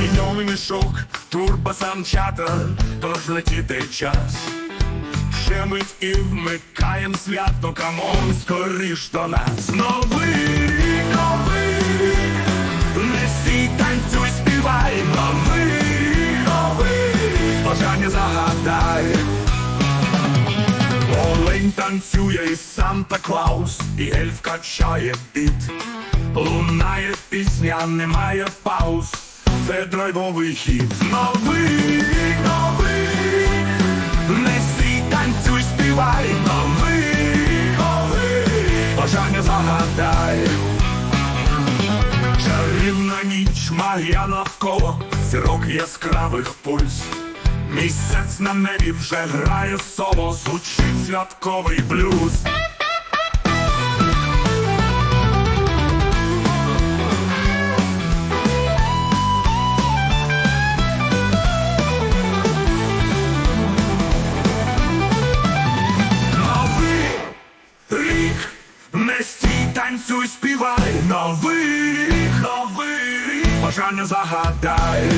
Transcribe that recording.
Мільйонний мішок, турбосамчата, тож летіти час. Ще мить і вмикаєм свято, камон, скоріш до нас. Новий рік, новий рік, не стій, танцюй, співай, новий рік, новий рік, бажання загадай. Олень танцює і Санта Клаус, і ельф качає біт. Лунає пісня, немає пауз, це драйвовий хід. Новий новий рік, не стій, танцюй, співай, новий новий бажання загадай. Чарівна ніч, магія навколо, зірок яскравих пульс. Місяць на небі вже грає соло, звучить святковий блюз. Танцюй, співай, новий рік, новий рік, бажання загадай.